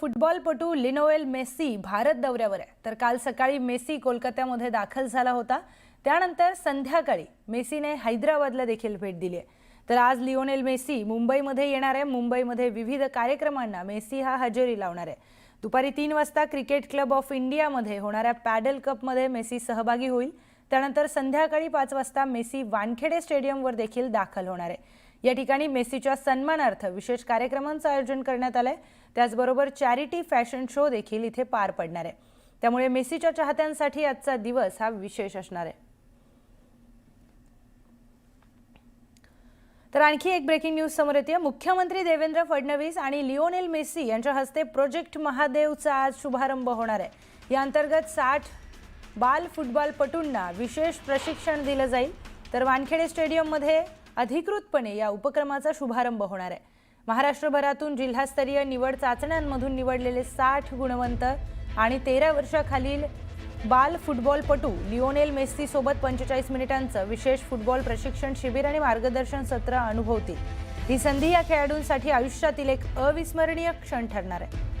फुटबॉलपटू लिनोएल मेस्सी भारत दौऱ्यावर आहे. तर काल सकाळी मेसी कोलकात्यामध्ये दाखल झाला होता. त्यानंतर संध्याकाळी मेसीने हैदराबादला देखील भेट दिली आहे. तर आज लिओनेल मेसी मुंबईमध्ये येणार आहे. मुंबईमध्ये विविध कार्यक्रमांना मेसी हा हजेरी लावणार आहे. दुपारी तीन वाजता क्रिकेट क्लब ऑफ इंडियामध्ये होणाऱ्या पॅडल कपमध्ये मेसी सहभागी होईल. त्यानंतर संध्याकाळी पाच वाजता मेसी वानखेडे स्टेडियमवर देखील दाखल होणार आहे. या ठिकाणी मेसीच्या सन्मानार्थ विशेष कार्यक्रमांचं आयोजन करण्यात आलंय. त्याचबरोबर चॅरिटी फॅशन शो देखील इथे पार पडणार आहे. त्यामुळे मेसीच्या चाहत्यांसाठी आजचा दिवस हा विशेष असणार आहे. तर आणखी एक ब्रेकिंग न्यूज समोर येते. मुख्यमंत्री देवेंद्र फडणवीस आणि लिओनेल मेसी यांच्या हस्ते प्रोजेक्ट महादेवचा आज शुभारंभ होणार आहे. या अंतर्गत साठ बाल फुटबॉलपटूंना विशेष प्रशिक्षण दिलं जाईल. तर वानखेडे स्टेडियममध्ये अधिकृतपणे या उपक्रमाचा शुभारंभ होणार आहे. महाराष्ट्रभरातून जिल्हास्तरीय निवड चाचण्यांमधून निवडलेले साठ गुणवंत आणि तेरा वर्षाखालील बाल फुटबॉलपटू लिओनेल मेस्सीसोबत पंचेचाळीस मिनिटांचं विशेष फुटबॉल प्रशिक्षण शिबिर आणि मार्गदर्शन सत्र अनुभवतील. ही संधी या खेळाडूंसाठी आयुष्यातील एक अविस्मरणीय क्षण ठरणार आहे.